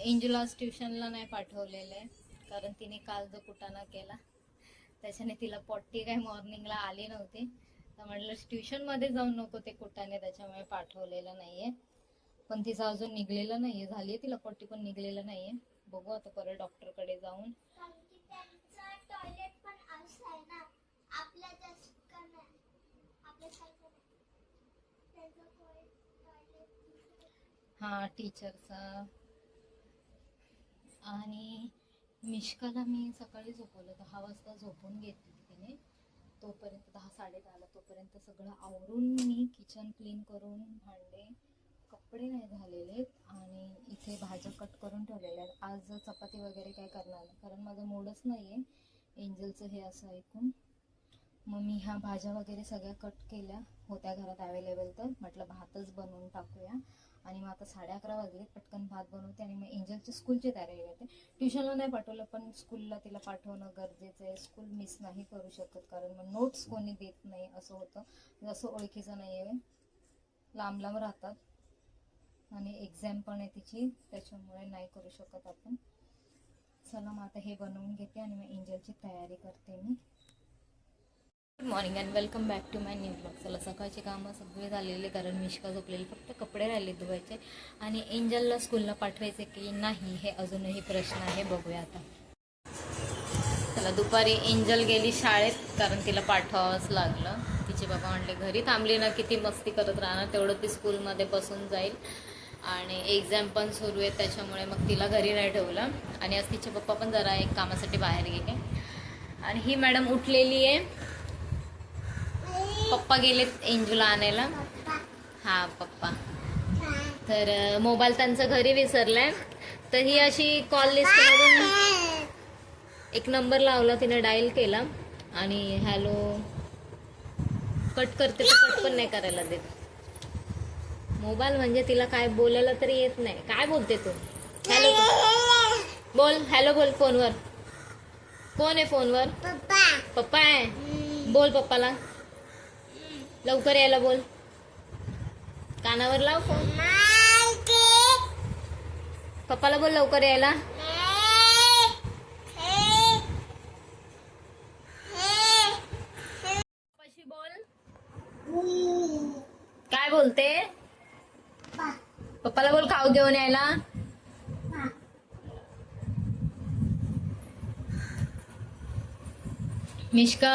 Angel आज ट्युशनला नाही पाठवलेलं आहे कारण तिने काल जो कुटाणा केला. त्याच्याने तिला पॉट्टी काही मॉर्निंगला आली नव्हती. तर म्हटलं ट्युशनमध्ये जाऊन नको ते कुटाणे त्याच्यामुळे पाठवलेलं नाही आहे पण तिचं अजून निघलेलं नाही आहे झाली आहे तिला पॉट्टी पण निघलेलं नाही आहे बघू आता परत डॉक्टरकडे जाऊन. हा टीचरचा आणि मिश्काला मी सकाळी झोपवलं दहा वाजता झोपून घेतली तिने. तोपर्यंत दहा साडेदहाला तोपर्यंत सगळं आवरून मी किचन क्लीन करून भांडे कपडे नाही झालेले आणि इथे भाज्या कट करून ठेवलेल्या आहेत. आज चपाती वगैरे काय करणार नाही कारण माझं मूडच नाही आहे एंजलचं हे असं ऐकून. मग मी ह्या भाज्या वगैरे सगळ्या कट केल्या. होत्या घरात अवेलेबल तर. म्हटलं भातच बनवून टाकूया. आणि मग आता साडे अकरा वाजले पटकन भात बनवते आणि मग एंजलची स्कूलची तयारी करते. ट्युशनला नाही पाठवलं पण स्कूलला तिला पाठवणं गरजेचं आहे. स्कूल मिस नाही करू शकत कारण मग नोट्स कोणी देत नाही असं होतं. जसं ओळखीचं नाही आहे लांब लांब राहतात. आणि एक्झाम पण आहे तिची त्याच्यामुळे नाही करू शकत आपण. चला मग आता हे बनवून घेते आणि मग एंजलची तयारी करते मी. Good morning and welcome back to my new blog चला सकाळची कामं सगळे झालेले कारण मिशका झोपलेली फक्त कपडे राहिले धुवायचे. आणि एंजलला स्कूलला पाठवायचे की नाही हे अजूनही प्रश्न आहे बघूया आता. चला दुपारी एंजल गेली शाळेत कारण तिला पाठवावंच लागलं. तिचे बाबा म्हणले घरी थांबली ना किती मस्ती करत राहणार तेवढं ती स्कूलमध्ये बसून जाईल. आणि एक्झाम पण सुरू आहे त्याच्यामुळे मग तिला घरी नाही ठेवलं. आणि आज तिचे पप्पा पण जरा एक कामासाठी बाहेर गेले. आणि ही मॅडम उठलेली आहे. पप्पा गेलेत एंजूला आणायला. हा पप्पा. तर मोबाईल त्यांचा घरी विसरलाय. तर ही अशी कॉल लिस्टमधून एक नंबर लावला तिने डायल केला आणि हॅलो कट करते तर कट पण नाही करायला देत. मोबाईल म्हणजे तिला काय बोलायला तरी येत नाही. काय बोलते तू? हॅलो बोल हॅलो बोल फोनवर. कोण आहे फोनवर? पप्पा. पप्पा आहे. बोल पप्पाला. लवकर यायला बोल. कानावर लाव फोन पप्पाला बोल लवकर यायला. पप्पाशी बोल. काय बोलते? पप्पाला बोल खाऊ घेऊन यायला. मिश्का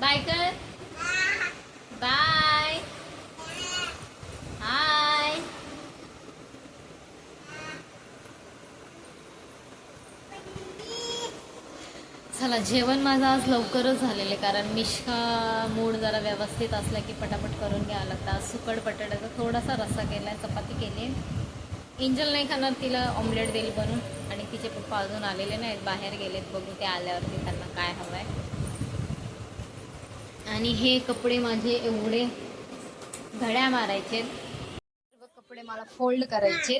बाय कर बाय हाय चला जेवण माझं आज लवकरच झालेलं आहे कारण मिश्का मूड जरा व्यवस्थित असला की पटापट करून घ्यावं लागतं. आज सुकड बटाट्याचा थोडासा रस्सा केला आहे चपाती केली आहे. एंजल नाही खाणार तिला ऑमलेट देईल बनून आणि तिचे पप्पा अजून आलेले नाहीत बाहेर गेलेत बघू ते आल्यावरती त्यांना काय हवं आहे आणि हे कपडे माझे एवढे घड्या मारायचे सर्व कपडे मला फोल्ड करायचे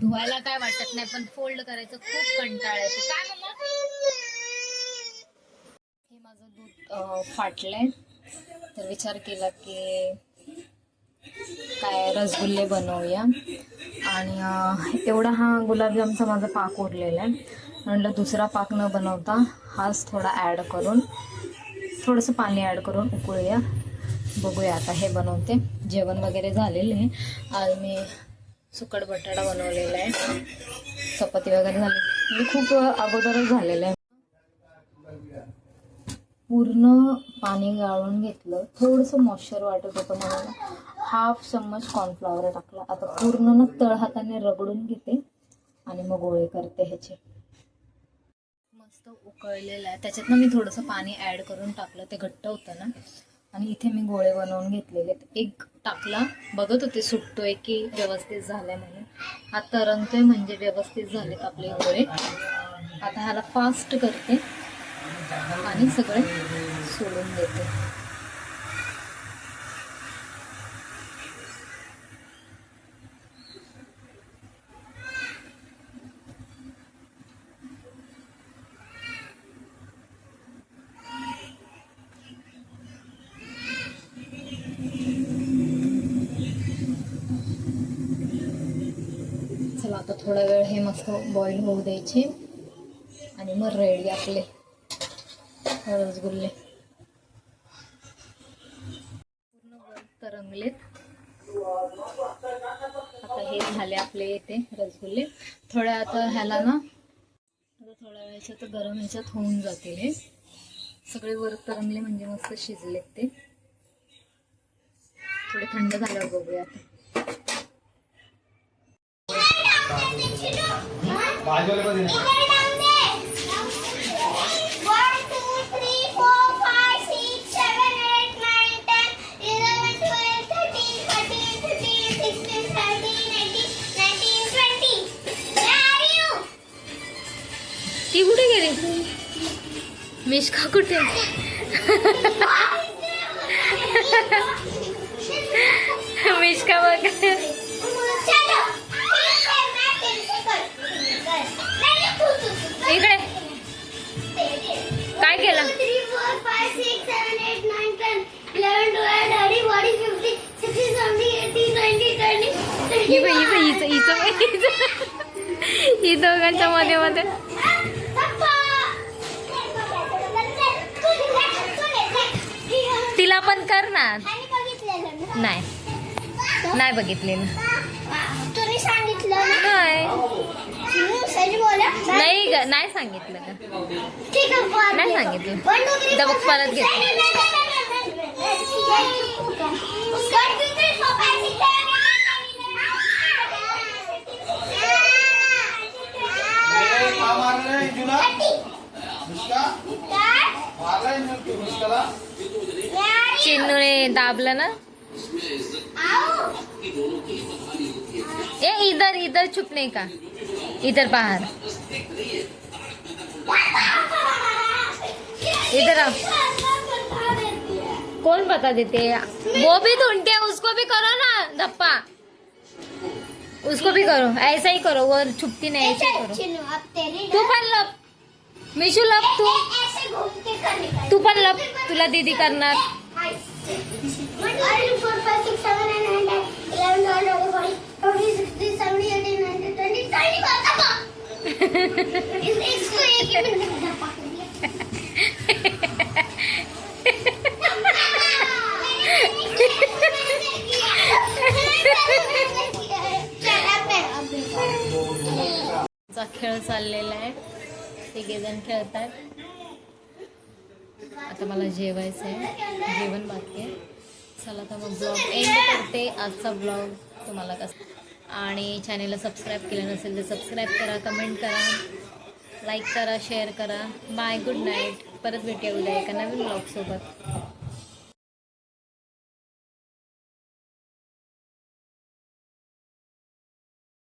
धुवायला काय वाटत नाही पण फोल्ड करायचं खूप कंटाळ येतो. काय मम्मा हे माझं दूध फाटलंय. तर विचार केला की काय रसगुल्ले बनवूया. आणि एवढा हा गुलाबजामचा माझा पाक उरलेला आहे. म्हणलं दुसरा पाक न बनवता हाच थोडा ॲड करून थोडंसं पाणी ॲड करून उकळूया. बघूया आता हे बनवते. जेवण वगैरे झालेलं आहे. आज मी सुकट बटाटा बनवलेला आहे. चपाती वगैरे झाली. म्हणजे खूप अगोदरच झालेलं आहे. पूर्ण पाणी गाळून घेतलं. थोडंसं मॉइश्चर वाटत होतं म्हणून हाफ चम्मच कॉर्नफ्लॉवर टाकला. आता पूर्ण ना तळ हाताने रगडून घेते आणि मग गोळे करते ह्याचे. मस्त उकळलेलं आहे. त्याच्यातनं मी थोडंसं पाणी ॲड करून टाकलं. ते घट्ट होतं ना. आणि इथे मी गोळे बनवून घेतलेले आहेत. एक टाकला. बघत होते सुटतोय की व्यवस्थित झालाय म्हणून. हा तरंगतोय म्हणजे व्यवस्थित झालेत आपले गोळे. आता ह्याला फास्ट करते. आणि सगळे सोडून देते. आता थोडा वेळ हे मस्त बॉईल होऊ द्यायचे. आणि मग रेडी आपले. रसगुल्ले पूर्ण तरंगलेत आता हे झाले आपले येते रसगुल्ले. थोड्या आता ह्याला ना आता थोड्या वेळेच्या तर गरम ह्याच्यात होऊन जातील हे. सगळे वर तरंगले म्हणजे मस्त शिजलेत ते. थोडे थंड झाल्यावर बघूया आता. ती कुठे गेली? मिश्का कुठे? मिश्का बघ. इथं इथं इथं इथं इथं दोघांच्या मध्ये मध्ये. तिला पण कर ना नाही. नाही बघितलेलं तुम्ही सांगितलं नाही नाही ग नाही सांगितलं का नाही सांगितलं. दबक परत five, मार रहे हैं इंजुला चिन्नू ने दाबला ना? ये इधर इधर छुपने का। इधर बाहर। इधर आप कौन बता देते हैं? वो भी ढूंढते उसको भी करो ना दप्पा उसको भी करो ऐसा ही करो वो छुपती नहीं ऐसे ही करो तू पण लप मिशू लप तू तू पण लप तुला दीदी करणार चा खेळ चाललेला आहे. तिघे जण आहेत आता मला जेवायचं आहे जेवण बाकी आहे. चला तर मग ब्लॉग एंड करते. आजचा ब्लॉग तुम्हाला कसं आणि चॅनेलला सबस्क्राईब केलं नसेल तर सबस्क्राईब करा कमेंट करा लाईक करा शेअर करा. बाय गुड नाईट परत भेटूया उद्या एका नवीन ब्लॉगसोबत